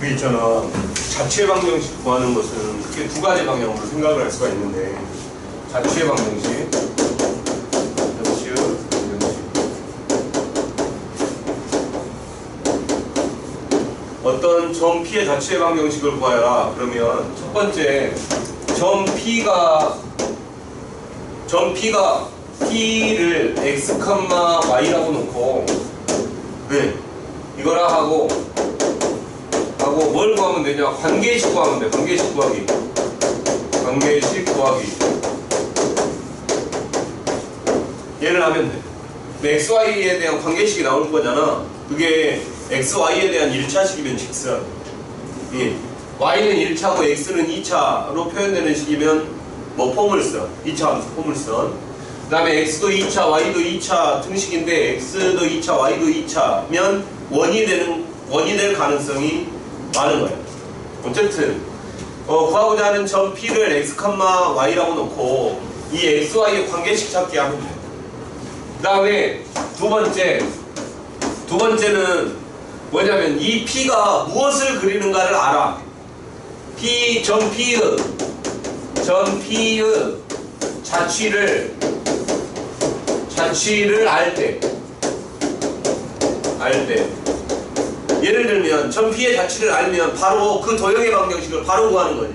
우리 있잖아. 자취의 방정식 구하는 것은 크게 두 가지 방향으로 생각을 할 수가 있는데 자취의 방정식 어떤 점 P의 자취의 방정식을 구하여라. 그러면 첫 번째 점 P가 점 P가 P를 X, Y라고 놓고 네 이거라 하고 하고 뭘 구하면 되냐? 관계식 구하면 돼. 관계식 구하기. 관계식 구하기. 얘를 하면 돼. XY에 대한 관계식이 나오는 거잖아. 그게 XY에 대한 1차식이면 직선. 예. Y는 1차고 X는 2차로 표현되는 식이면 뭐 포물선. 2차 함수 포물선. 그 다음에 X도 2차 Y도 2차 등식인데 X도 2차 Y도 2차면 원이 되는 원이 될 가능성이 많은 거예요? 어쨌든 어, 구하고자 하는 점 P를 X, Y라고 놓고 이 XY의 관계식 찾기 하면 돼요. 그 다음에 두 번째 두 번째는 뭐냐면 이 P가 무엇을 그리는가를 알아. P, 점 P의 점 P의 자취를 자취를 알 때 알때 예를 들면 점 P의 자취를 알면 바로 그 도형의 방정식을 바로 구하는 거지.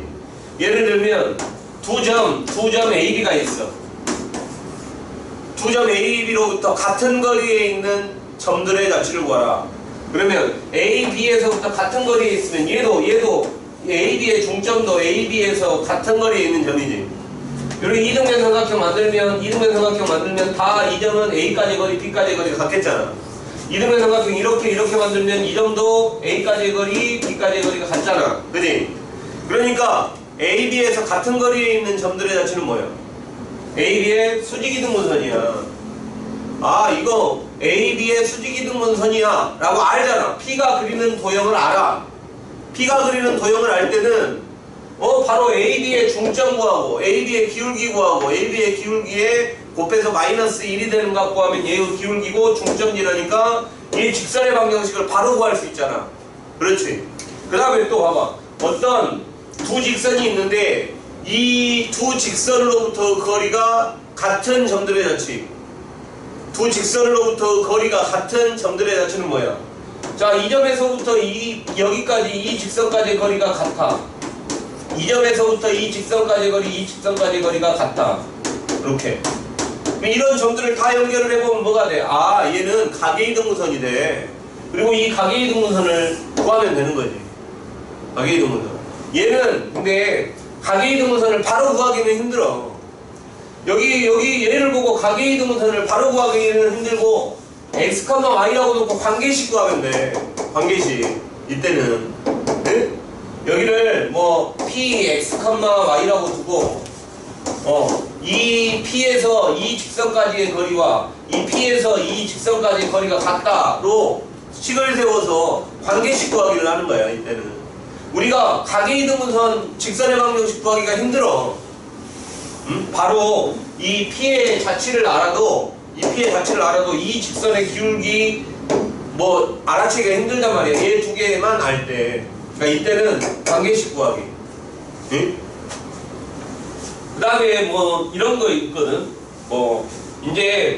예를 들면 두 점, 두 점 AB가 있어. 두 점 AB로부터 같은 거리에 있는 점들의 자취를 구하라. 그러면 A, B에서부터 같은 거리에 있으면 얘도 얘도 A, B의 중점도 A, B에서 같은 거리에 있는 점이지. 이렇게 이등변 삼각형 만들면 이등변 삼각형 만들면 다 이 점은 A까지 거리, B까지 거리가 같겠잖아 이등변 삼각형 이렇게 이렇게 만들면 이 점도 A까지 거리, B까지 거리가 같잖아. 그지? 그러니까 A, B에서 같은 거리에 있는 점들의 자체는 뭐야? A, B의 수직이등분선이야. 아 이거 A, B의 수직이등분선이야. 라고 알잖아. P가 그리는 도형을 알아. P가 그리는 도형을 알 때는 어 바로 AB의 중점 구하고 AB의 기울기 구하고 AB의 기울기에 곱해서 마이너스 1이 되는 것 구하면 얘의 기울기고 중점이라니까 이 직선의 방정식을 바로 구할 수 있잖아. 그렇지? 그 다음에 또 봐봐. 어떤 두 직선이 있는데 이 두 직선으로부터 거리가 같은 점들의 자치. 두 직선으로부터 거리가 같은 점들의 자치는 뭐야? 자 이 점에서부터 이 여기까지 이 직선까지 거리가 같아. 이 점에서부터 이 직선까지 거리, 이 직선까지 거리가 같다. 이렇게. 이런 점들을 다 연결을 해보면 뭐가 돼? 아, 얘는 가계이등분선이 돼. 그리고 이 가계이등분선을 구하면 되는 거지. 가계이등분선. 얘는 근데 가계이등분선을 바로 구하기는 힘들어. 여기 여기 얘를 보고 가계이등분선을 바로 구하기는 힘들고 x, y라고 놓고 관계식 구하면 돼. 관계식. 이때는. 네? 여기를 뭐 p, x, y라고 두고 어, 이 p에서 이 직선까지의 거리와 이 p에서 이 직선까지의 거리가 같다로 식을 세워서 관계식 구하기를 하는 거야 이때는 우리가 가계 이등분선 직선의 방정식 구하기가 힘들어 음? 바로 이 p의 자취를 알아도 이 p의 자취를 알아도 이 직선의 기울기 뭐 알아채기가 힘들단 말이야 얘 두 개만 알 때 그러니까 이때는 관계식 구하기. 응? 그 다음에 뭐 이런 거 있거든. 뭐 이제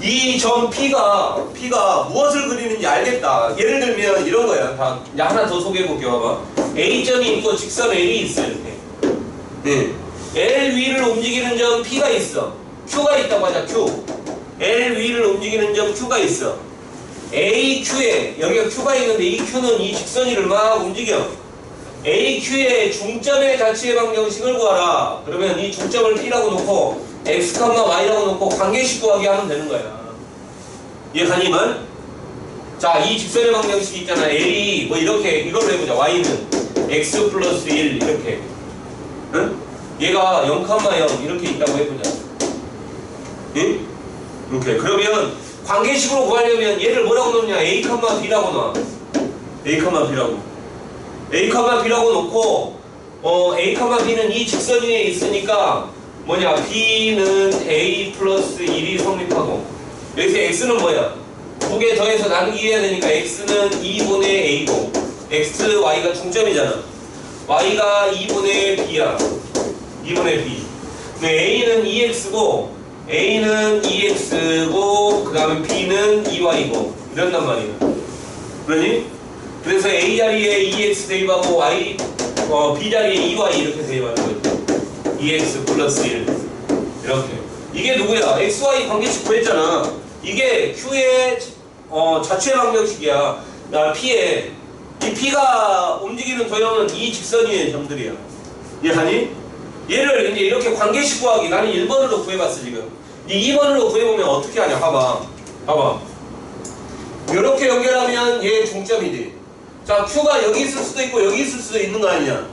이 점 P가 P가 무엇을 그리는지 알겠다. 예를 들면 이런 거야. 다 이제 하나 더 소개해 볼게요. 봐봐. A점이 있고 직선 L이 있어 이렇게. 네. L 위를 움직이는 점 P가 있어. Q가 있다고 하자. Q. L 위를 움직이는 점 Q가 있어. AQ에 여기가 Q가 있는데 이 Q는 이 직선이를 막 움직여 AQ의 중점의 자취의 방정식을 구하라. 그러면 이 중점을 P라고 놓고 X, Y라고 놓고 관계식 구하기 하면 되는 거야. 이해가니만? 자, 이 직선의 방정식이 있잖아. L이 뭐 이렇게 이걸로 해보자. Y는 X 플러스 1 이렇게. 응? 얘가 0, 0 이렇게 있다고 해보자. 응? 이렇게. 그러면 관계식으로 구하려면 얘를 뭐라고 놓냐? A, B라고 놔 A, B라고 A, B라고 놓고 어, A, B는 이 직선 위에 있으니까 뭐냐 B는 A 플러스 1이 성립하고 여기서 X는 뭐야 두 개 더해서 나누기 해야 되니까 X는 2분의 A고 x, y가 중점이잖아. y가 2분의 b야. 2분의 b. 근데 a는 2x고 a는 2x고 그 다음에 b는 2y고 이런단 말이야. 그러니? 그래서 a 자리에 2x 대입하고 y 어, b 자리에 2y 이렇게 대입하는 거지. 2x 플러스 1 이렇게. 이게 누구야? xy 관계식 구했잖아. 이게 q의 어, 자체 방정식이야. 나 p에 이 p가 움직이는 도형은 이 직선 위의 점들이야. 이해하니? 얘를 이제 이렇게 관계식 구하기 나는 1번으로 구해봤어 지금. 이 2번으로 구해보면 어떻게 하냐? 봐봐. 봐봐. 이렇게 연결하면 얘 중점이지. 자, Q가 여기 있을 수도 있고 여기 있을 수도 있는 거 아니냐?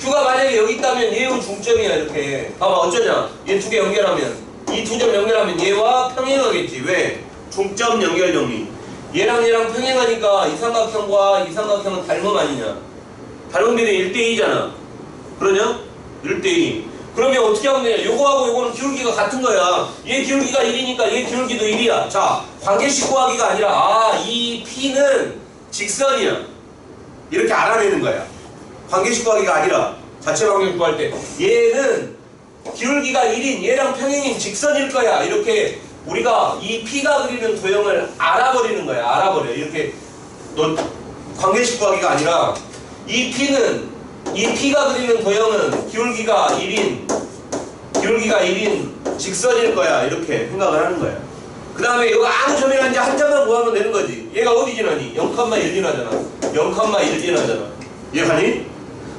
Q가 만약에 여기 있다면 얘는 중점이야 이렇게. 봐봐 어쩌냐? 얘 두 개 연결하면 이 두 점 연결하면 얘와 평행하겠지. 왜? 중점 연결 정리. 얘랑 얘랑 평행하니까 이 삼각형과 이 삼각형은 닮음 아니냐? 닮음비는 1대2잖아. 그러냐? 1대2. 그러면 어떻게 하면 되냐? 요거하고 요거는 기울기가 같은 거야. 얘 기울기가 1이니까 얘 기울기도 1이야. 자, 관계식 구하기가 아니라 아, 이 P는 직선이야. 이렇게 알아내는 거야. 관계식 구하기가 아니라 자체 방정 구할 때 얘는 기울기가 1인 얘랑 평행인 직선일 거야. 이렇게 우리가 이 P가 그리는 도형을 알아버리는 거야. 알아버려. 이렇게 너 관계식 구하기가 아니라 이 P는 이 P가 그리는 도형은 기울기가 1인 기울기가 1인 직선일 거야. 이렇게 생각을 하는 거야. 그 다음에 이거 아무 점이나 이제 한 점만 구하면 되는 거지. 얘가 어디 지나니? 0,1 지나잖아. 0,1 지나잖아. 이해가니?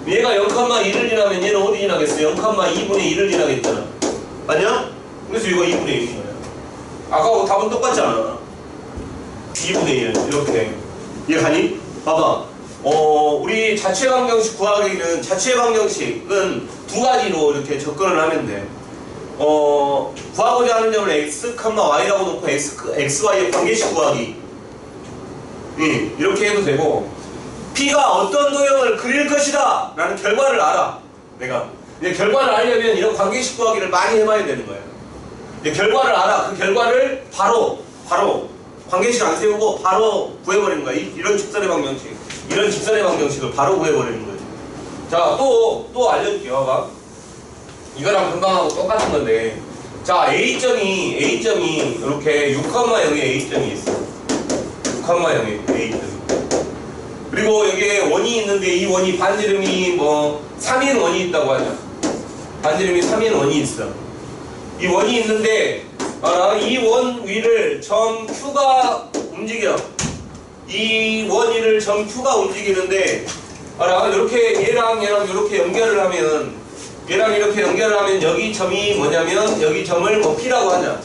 얘가 0,1을 지나면 얘는 어디 지나겠어? 0,2분의 1을 지나겠잖아. 맞냐? 그래서 이거 2분의 1인 거야. 아까하고 답은 똑같잖아. 2분의 1 이렇게. 이해가니? 봐봐. 어, 우리 자체 방정식 구하기는 자체 방정식은 두 가지로 이렇게 접근을 하면 돼. 어, 구하고자 하는 점을 x, y라고 놓고 x, xy의 관계식 구하기. 예, 이렇게 해도 되고, p가 어떤 도형을 그릴 것이다! 라는 결과를 알아. 내가. 이제 결과를 알려면 이런 관계식 구하기를 많이 해봐야 되는 거야. 이제 결과를 알아. 그 결과를 바로, 바로, 관계식 안 세우고 바로 구해버리는 거야. 이, 이런 직선의 방정식. 이런 직선의 방정식을 바로 구해버리는 거지. 자, 또, 또 알려줄게요. 봐봐. 이거랑 금방하고 똑같은 건데. 자 A점이 A점이 이렇게 6,0에 A점이 있어. 6,0에 A점이. 그리고 여기에 원이 있는데 이 원이 반지름이 뭐 3인 원이 있다고 하자 반지름이 3인 원이 있어. 이 원이 있는데 알아 이 원 위를 점 Q가 움직여. 이 원 위를 점 Q가 움직이는데 알아 이렇게 얘랑 얘랑 이렇게 연결을 하면 얘랑 이렇게 연결을 하면 여기 점이 뭐냐면 여기 점을 뭐 P라고 하자.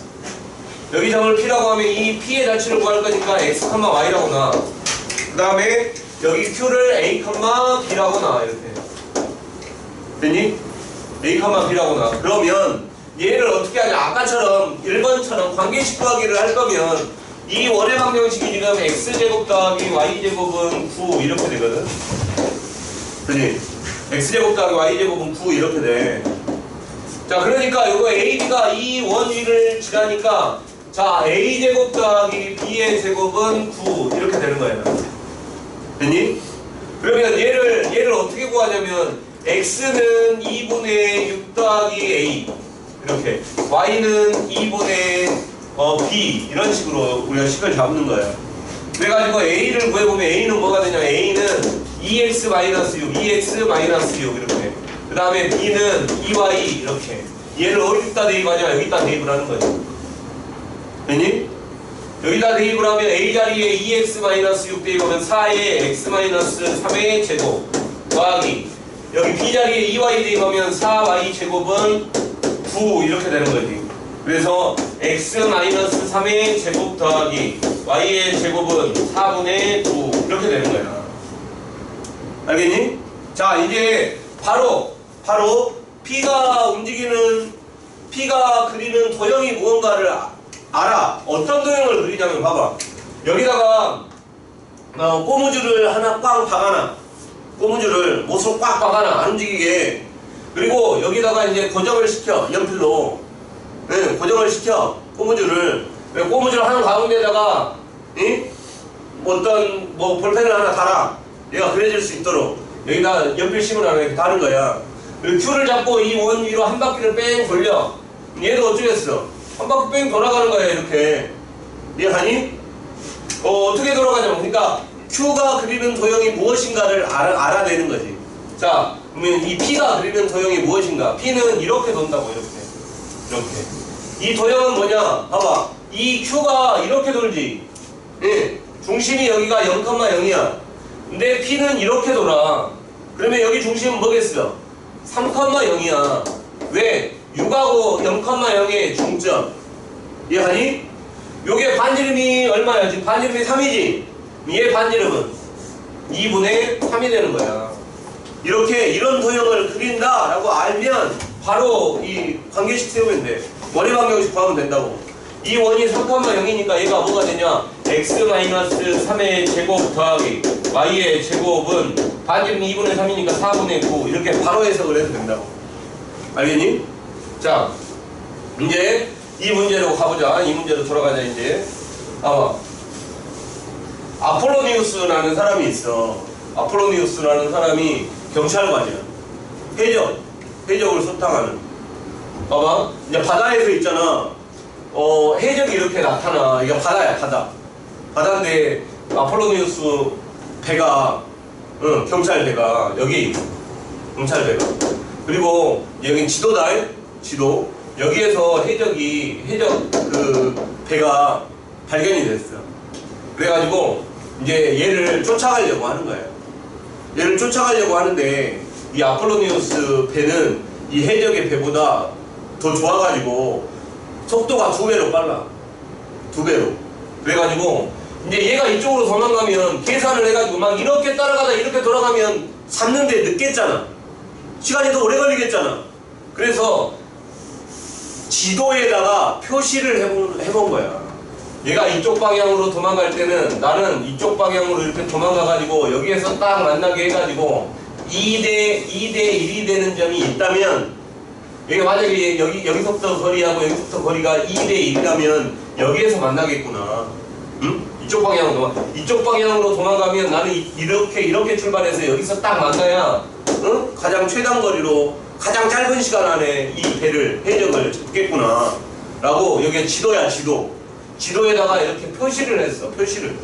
여기 점을 P라고 하면 이 P의 자치를 구할 거니까 X, Y라고 나. 그 다음에 여기 Q를 A, B라고 나 이렇게. 됐니? A, B라고 나. 그러면 얘를 어떻게 하냐? 아까처럼 1번처럼 관계식 구하기를 할 거면 이 원의 방정식이 지금 X제곱 더하기 Y제곱은 9 이렇게 되거든. 됐니? X제곱 더하기 y제곱은 9 이렇게 돼. 자 그러니까 이거 ab가 이 원 위를 지나니까 자 a제곱 더하기 b의 제곱은 9 이렇게 되는 거예요. 됐니? 그러면 얘를 얘를 어떻게 구하냐면 x는 2분의 6 더하기 a 이렇게 y는 2분의 어, b 이런 식으로 우리가 식을 잡는 거예요. 그래가지고 a를 구해보면 a는 뭐가 되냐 a는 2x 마이너스 6, 2x 마이너스 6 이렇게. 그 다음에 b는 2y 이렇게. 얘를 어디다 대입하냐? 여기다 대입을 하는 거지. 됐니? 여기다 대입을 하면 a 자리에 2x 마이너스 6 대입하면 4의 x 마이너스 3의 제곱 더하기 여기 b 자리에 2y 대입하면 4y 제곱은 9 이렇게 되는 거지. 그래서 x 마이너스 3의 제곱 더하기 y의 제곱은 4분의 9 이렇게 되는 거야. 알겠니? 자 이제 바로 바로 P가 움직이는 P가 그리는 도형이 무언가를 아- 알아. 어떤 도형을 그리냐면 봐봐. 여기다가 어, 고무줄을 하나 꽉 박아놔. 고무줄을 못으로 꽉 박아놔. 안 움직이게. 그리고 여기다가 이제 고정을 시켜 연필로. 네, 고정을 시켜 고무줄을. 네, 고무줄 하는 가운데다가 이? 어떤 뭐 볼펜을 하나 달아 얘가 그려질 수 있도록 여기다 연필심을 하나 이렇게 다는 거야. Q를 잡고 이 원 위로 한 바퀴를 뺑 돌려. 얘도 어쩌겠어? 한 바퀴 뺑 돌아가는 거야 이렇게. 이해하니? 어, 어떻게 돌아가냐면 그러니까 Q가 그리는 도형이 무엇인가를 알아, 알아내는 거지. 자, 그러면 이 P가 그리는 도형이 무엇인가? P는 이렇게 돈다고 이렇게. 이렇게. 이 도형은 뭐냐? 봐봐. 이 Q가 이렇게 돌지. 예. 중심이 여기가 0,0이야. 근데 P는 이렇게 돌아. 그러면 여기 중심은 뭐겠어? 3,0이야. 왜? 6하고 0,0의 중점. 이해하니? 요게 반지름이 얼마야? 지금 반지름이 3이지? 얘 반지름은 2분의 3이 되는 거야. 이렇게 이런 도형을 그린다라고 알면 바로 이 관계식 세우면 돼. 원의 방정식 구하면 된다고. 이 원이 3,0이니까 얘가 뭐가 되냐? x-3의 제곱 더하기 y의 제곱은 반지름 2분의 3이니까 4분의 9 이렇게 바로 해석을 해도 된다고. 알겠니? 자, 이제 이 문제로 가보자. 이 문제로 돌아가자 이제. 봐봐. 아폴로니우스라는 사람이 있어. 아폴로니우스라는 사람이 경찰관이야. 해적, 해적을 소탕하는. 봐봐. 이제 바다에서 있잖아. 어, 해적이 이렇게 나타나. 이게 바다야, 바다. 바다인데 아폴로니우스 배가, 응, 경찰 배가 여기 경찰 배가. 그리고 여긴 지도다. 지도. 여기에서 해적이 해적 그 배가 발견이 됐어. 그래가지고 이제 얘를 쫓아가려고 하는 거예요. 얘를 쫓아가려고 하는데 이 아폴로니우스 배는 이 해적의 배보다 더 좋아가지고 속도가 두 배로 빨라. 두 배로. 그래가지고 이제 얘가 이쪽으로 도망가면 계산을 해가지고 막 이렇게 따라가다 이렇게 돌아가면 잡는데 늦겠잖아. 시간이 더 오래 걸리겠잖아. 그래서 지도에다가 표시를 해본, 해본 거야. 얘가 이쪽 방향으로 도망갈 때는 나는 이쪽 방향으로 이렇게 도망가가지고 여기에서 딱 만나게 해가지고 2대 2대 1이 되는 점이 있다면 여기 만약에 여기 여기서부터 거리하고 여기서부터 거리가 2대 1이라면 여기에서 만나겠구나. 응? 이쪽 방향으로 도망- 이쪽 방향으로 도망가면 나는 이- 이렇게 이렇게 출발해서 여기서 딱 만나야 응? 가장 최단 거리로 가장 짧은 시간 안에 이 배를 해적을 잡겠구나. 라고 여기 지도야 지도. 지도에다가 이렇게 표시를 했어. 표시를.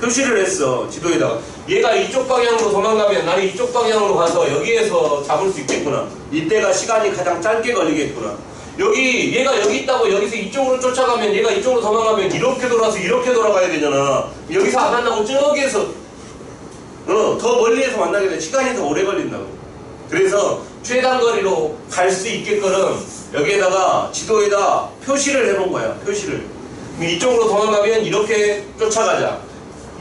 표시를 했어. 지도에다가. 얘가 이쪽 방향으로 도망가면 나는 이쪽 방향으로 가서 여기에서 잡을 수 있겠구나. 이때가 시간이 가장 짧게 걸리겠구나. 여기 얘가 여기 있다고 여기서 이쪽으로 쫓아가면 얘가 이쪽으로 도망가면 이렇게 돌아서 이렇게 돌아가야 되잖아. 여기서 안 만나고 저기에서 어, 더 멀리에서 만나게 돼. 시간이 더 오래 걸린다고. 그래서 최단 거리로 갈 수 있게끔 여기에다가 지도에다 표시를 해놓은 거야. 표시를. 이쪽으로 도망가면 이렇게 쫓아가자.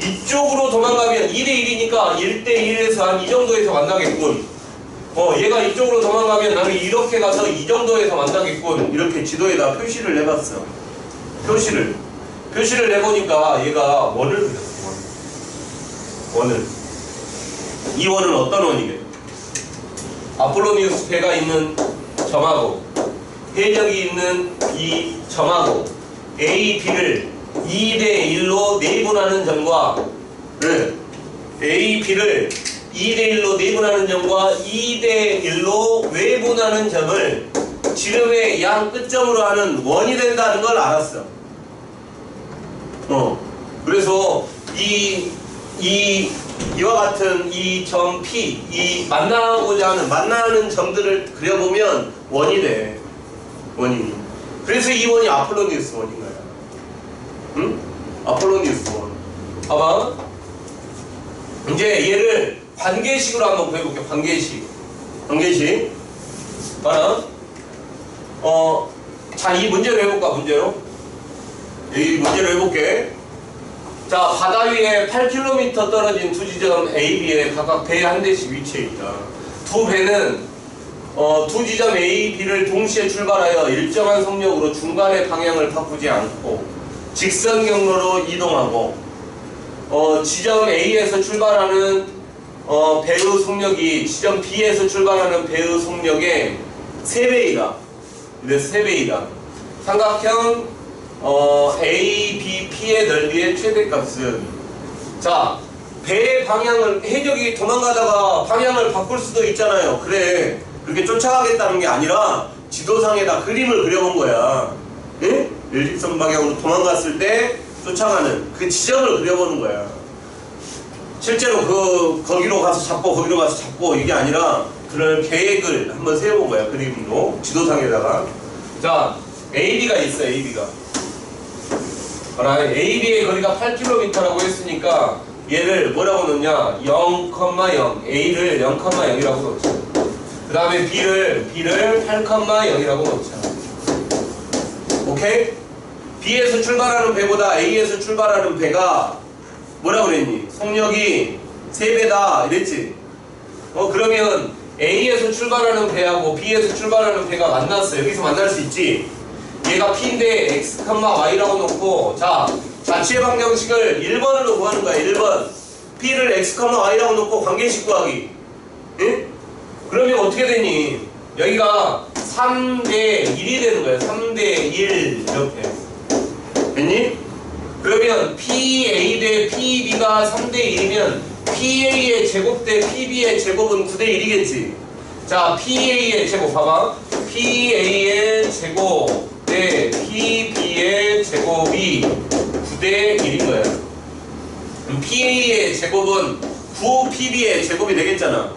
이쪽으로 도망가면 2대1이니까 1대1에서 한 이 정도에서 만나겠군. 어, 얘가 이쪽으로 도망가면 나는 이렇게 가서 이 정도에서 만나겠군. 이렇게 지도에다 표시를 해봤어. 표시를. 표시를 해보니까 얘가 원을 그렸어. 원. 원을. 이 원은 어떤 원이게? 아폴로니우스 배가 있는 점하고 해적이 있는 이 점하고 A, B를 2대 1로 내분하는 점과 네. A, B를 2대 1로 내분하는 점과 2대 1로 외분하는 점을 지름의 양 끝점으로 하는 원이 된다는 걸 알았어. 어. 그래서 이, 이, 이와 같은 이 점 P, 이 만나고자 하는, 만나는 점들을 그려보면 원이 돼. 원이. 그래서 이 원이 아폴로니우스 원인 거야. 응? 아폴로니우스 원. 봐봐. 이제 얘를 관계식으로 한번 구해볼게. 관계식. 관계식. 봐라. 어, 자, 이 문제로 해볼까, 문제로? 이 문제로 해볼게. 자, 바다 위에 8km 떨어진 두 지점 A, B에 각각 배 한 대씩 위치해 있다. 두 배는 어, 두 지점 A, B를 동시에 출발하여 일정한 속력으로 중간의 방향을 바꾸지 않고 직선 경로로 이동하고 어, 지점 A에서 출발하는 어, 배의 속력이 지점 B에서 출발하는 배의 속력의 3배이다. 그래서 3배이다. 삼각형 어, A, B, P의 넓이의 최대값은 자 배의 방향을 해적이 도망가다가 방향을 바꿀 수도 있잖아요. 그래 그렇게 쫓아가겠다는 게 아니라 지도상에다 그림을 그려본 거야. 예? 일직선 방향으로 도망갔을 때 쫓아가는 그 지점을 그려보는 거야. 실제로 그 거기로 가서 잡고 거기로 가서 잡고 이게 아니라 그런 계획을 한번 세워본 거야 그림으로 지도상에다가. 자 AB가 있어 AB가. 알아 AB의 거리가 8km라고 했으니까 얘를 뭐라고 넣냐? 0,0 A를 0,0이라고 넣자. 그 다음에 B를 B를 8,0이라고 넣자. 오케이? B에서 출발하는 배보다 A에서 출발하는 배가 뭐라 그랬니? 속력이 3배다 이랬지? 어 그러면 A에서 출발하는 배하고 B에서 출발하는 배가 만났어 여기서 만날 수 있지? 얘가 P인데 X, Y라고 놓고 자 자체 방정식을 1번으로 구하는 거야 1번 P를 X, Y라고 놓고 관계식 구하기 응? 그러면 어떻게 되니? 여기가 3대 1이 되는 거야 3대 1 이렇게 됐니? 그러면 PA 대 PB가 3대 1이면 PA의 제곱 대 PB의 제곱은 9대 1이겠지. 자, PA의 제곱 봐봐. PA의 제곱 대 PB의 제곱이 9대 1인 거야. PA의 제곱은 9 PB의 제곱이 되겠잖아.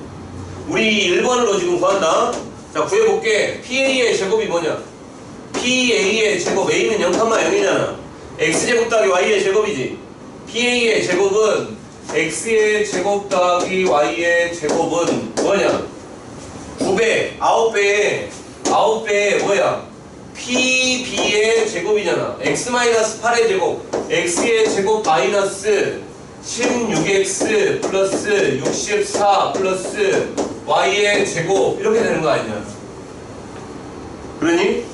우리 1번으로 지금 구한다. 자, 구해볼게. PA의 제곱이 뭐냐? PA의 제곱 A는 0,0이잖아. X제곱 더하기 Y의 제곱이지. PA의 제곱은 X의 제곱 더하기 Y의 제곱은 뭐냐? 9배, 9배에 9배에 뭐야? PB의 제곱이잖아. X-8의 제곱. X의 제곱 마이너스 16X 플러스 64 플러스 Y의 제곱 이렇게 되는 거 아니냐? 그러니?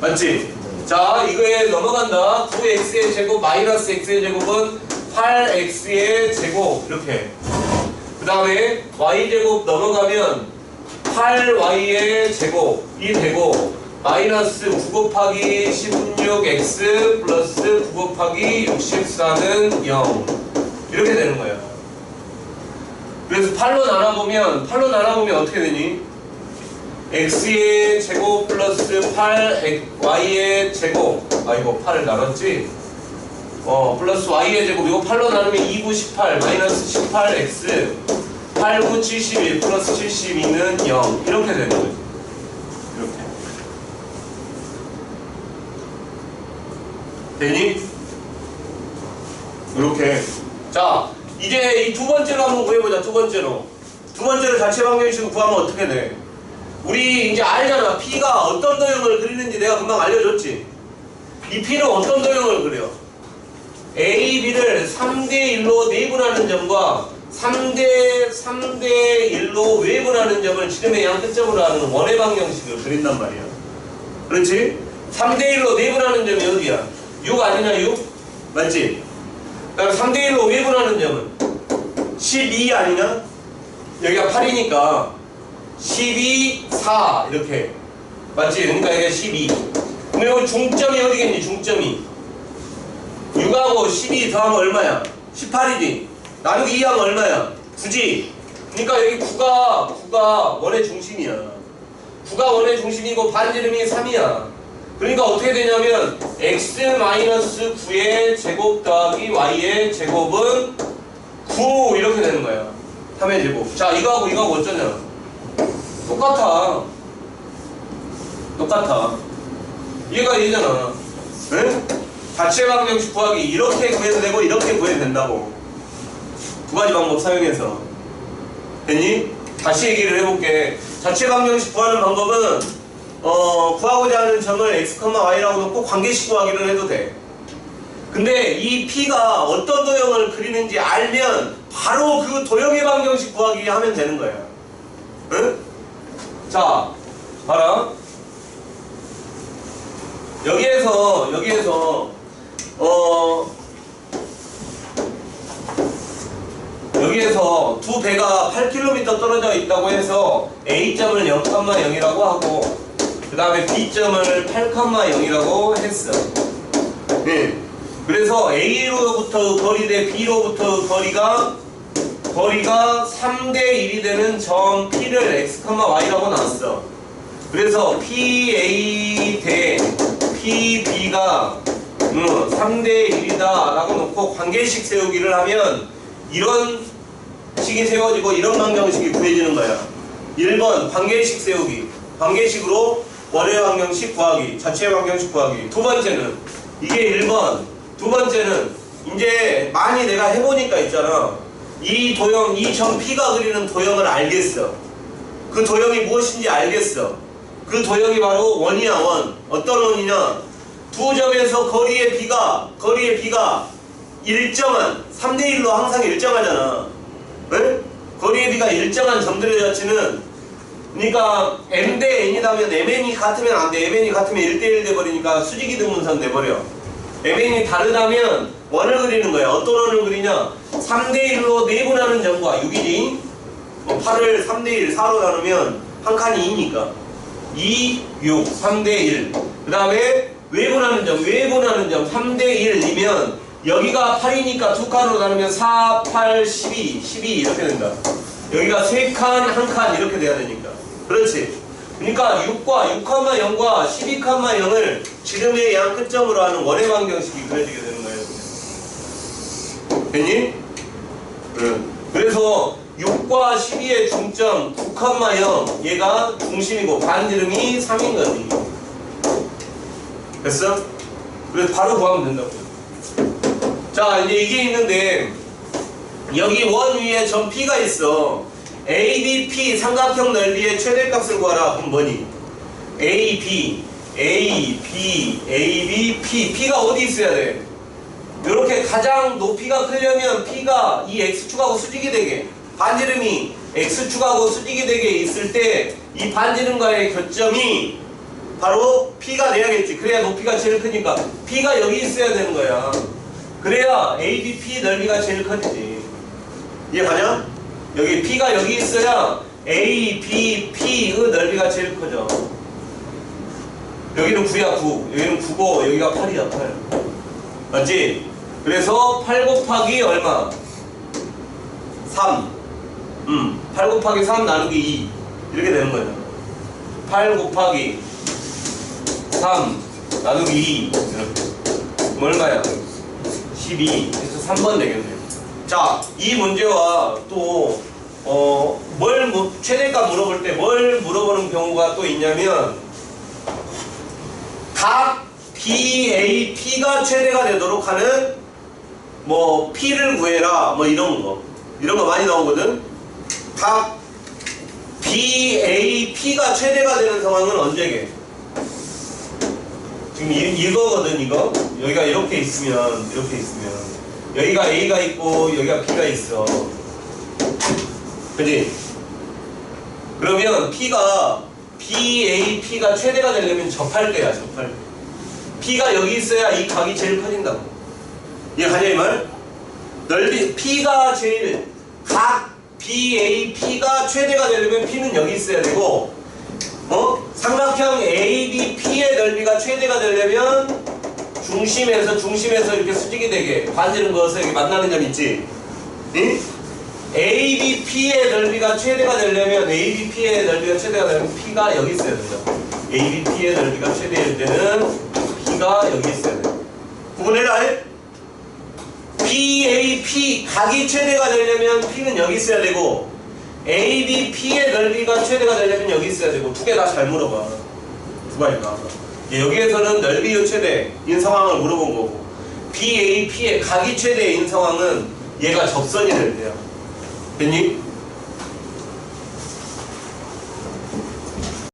맞지? 자, 이거에 넘어간다. 9x의 제곱 마이너스 x의 제곱은 8x의 제곱 이렇게. 그 다음에 y제곱 넘어가면 8y의 제곱이 되고 마이너스 9 곱하기 16x 플러스 9 곱하기 64는 0 이렇게 되는 거야. 그래서 8로 나눠보면 8로 나눠보면 어떻게 되니? X의 제곱 플러스 8 y의 제곱. 아 이거 8을 나눴지? 어 플러스 y의 제곱. 이거 8로 나누면 2, 9, 18 마이너스 18x 8, 9, 71 플러스 72는 0 이렇게 되는 거지. 이렇게. 되니? 이렇게. 자 이제 이 두 번째로 한번 구해보자 두 번째로. 두 번째로 자체 방정식을 구하면 어떻게 돼? 우리 이제 알잖아. P가 어떤 도형을 그리는지 내가 금방 알려줬지. 이 P는 어떤 도형을 그려? A, B를 3대 1로 내분하는 점과 3대, 3대 1로 외분하는 점을 지름의 양 끝점으로 하는 원의 방정식을 그린단 말이야. 그렇지? 3대 1로 내분하는 점이 어디야? 6 아니냐, 6? 맞지? 그럼 3대 1로 외분하는 점은 12 아니냐? 여기가 8이니까 12, 4 이렇게. 맞지? 그러니까 이게 12 근데 여기 중점이 어디겠니? 중점이. 6하고 12 더하면 얼마야? 18이지. 나누기 2하면 얼마야? 9지. 그러니까 여기 9가 9가 원의 중심이야. 9가 원의 중심이고 반지름이 3이야. 그러니까 어떻게 되냐면 x-9의 제곱 더하기 y의 제곱은 9 이렇게 되는 거야. 3의 제곱 자 이거하고 이거하고 어쩌냐 똑같아. 똑같아. 이해가 되잖아. 응? 자체 방정식 구하기 이렇게 구해도 되고 이렇게 구해도 된다고. 두 가지 방법 사용해서. 됐니? 다시 얘기를 해볼게. 자체 방정식 구하는 방법은 어, 구하고자 하는 점을 x, y라고 놓고 관계식 구하기를 해도 돼. 근데 이 P가 어떤 도형을 그리는지 알면 바로 그 도형의 방정식 구하기 하면 되는 거야. 응? 자, 봐라. 여기에서, 여기에서, 어, 여기에서 두 배가 8km 떨어져 있다고 해서 A점을 0,0이라고 하고, 그 다음에 B점을 8,0이라고 했어. 네. 그래서 A로부터 거리 대 B로부터 거리가 거리가 3대 1이 되는 점 P를 X, Y라고 나왔어. 그래서 PA 대 PB가 음, 3대 1이다 라고 놓고 관계식 세우기를 하면 이런 식이 세워지고 이런 방정식이 구해지는 거야. 1번 관계식 세우기. 관계식으로 월의 방정식 구하기. 자체 방정식 구하기. 두 번째는 이게 1번. 두 번째는 이제 많이 내가 해보니까 있잖아. 이 도형, 이 점 P가 그리는 도형을 알겠어. 그 도형이 무엇인지 알겠어. 그 도형이 바로 원이야 원. 어떤 원이냐? 두 점에서 거리의 B가 거리의 B가 일정한 3대 1로 항상 일정하잖아. 왜? 거리의 B가 일정한 점들의 자체는 그러니까 M 대 N이라면 MN이 같으면 안 돼. MN이 같으면 1대1 돼버리니까 수직이 등분선 돼버려. MN이 다르다면 원을 그리는 거야. 어떤 원을 그리냐? 3대 1로 내분하는 점과 6이지. 뭐 8을 3대 1, 4로 나누면 한 칸이 2니까. 2, 6, 3대 1. 그 다음에 외분하는 점, 외분하는 점 3대 1이면 여기가 8이니까 두 칸으로 나누면 4, 8, 12, 12 이렇게 된다. 여기가 세 칸, 한 칸 이렇게 돼야 되니까. 그렇지. 그러니까 6과 6칸마 0과 12칸마 0을 지름의 양 끝점으로 하는 원의 방정식이 그려지게 되는 거예요. 됐니? 응. 그래서 6과 12의 중점 9칸마 0 얘가 중심이고 반지름이 3인 거지. 됐어? 그래서 바로 구하면 된다고. 자 이제 이게 있는데 여기 원 위에 점 P가 있어. ABP 삼각형 넓이의 최대값을 구하라. 그럼 뭐니? AB, A, B, AB, P. P가 어디 있어야 돼? 이렇게 가장 높이가 크려면 P가 이 X축하고 수직이 되게 반지름이 X축하고 수직이 되게 있을 때 이 반지름과의 교점이 바로 P가 돼야겠지. 그래야 높이가 제일 크니까 P가 여기 있어야 되는 거야. 그래야 ABP 넓이가 제일 커지지. 이해가냐? 여기 P가 여기 있어야 ABP의 높이가 제일 커져. 여기는 9야 9. 여기는 9고 여기가 8이야 8. 맞지? 그래서 8 곱하기 얼마? 3. 음, 8 곱하기 3 나누기 2. 이렇게 되는 거죠. 8 곱하기 3 나누기 2. 이렇게. 뭐 얼마야? 12. 그래서 3번 되겠네요. 자, 이 문제와 또, 어, 뭘, 뭐, 최대값 물어볼 때 뭘 물어보는 경우가 또 있냐면, 각 BAP가 최대가 되도록 하는 뭐 P를 구해라 뭐 이런 거. 이런 거 많이 나오거든? 각 BAP가 최대가 되는 상황은 언제게? 지금 이, 이거거든 이거? 여기가 이렇게 있으면 이렇게 있으면. 여기가 A가 있고 여기가 B가 있어. 그지? 그러면 P가 BAP가 최대가 되려면 접할 때야 접할 때. P가 여기 있어야 이 각이 제일 커진다고 이 말? 넓이 P가 제일 각 BAP가 최대가 되려면 P는 여기 있어야 되고 어? 삼각형 ABP의 넓이가 최대가 되려면 중심에서 중심에서 이렇게 수직이 되게 반지름 그어서 만나는 점 있지 응? ABP의 넓이가 최대가 되려면 ABP의 넓이가 최대가 되려면 P가 여기 있어야 된다 ABP의 넓이가 최대일 때는 P가 여기 있어야 돼 구분해라 해? BAP 각이 최대가 되려면 P는 여기 있어야 되고 ABP의 넓이가 최대가 되려면 여기 있어야 되고 두 개 다 잘 물어봐. 두 가지가? 여기에서는 넓이의 최대인 상황을 물어본 거고 BAP의 각이 최대인 상황은 얘가 접선이 될 때야 됐니?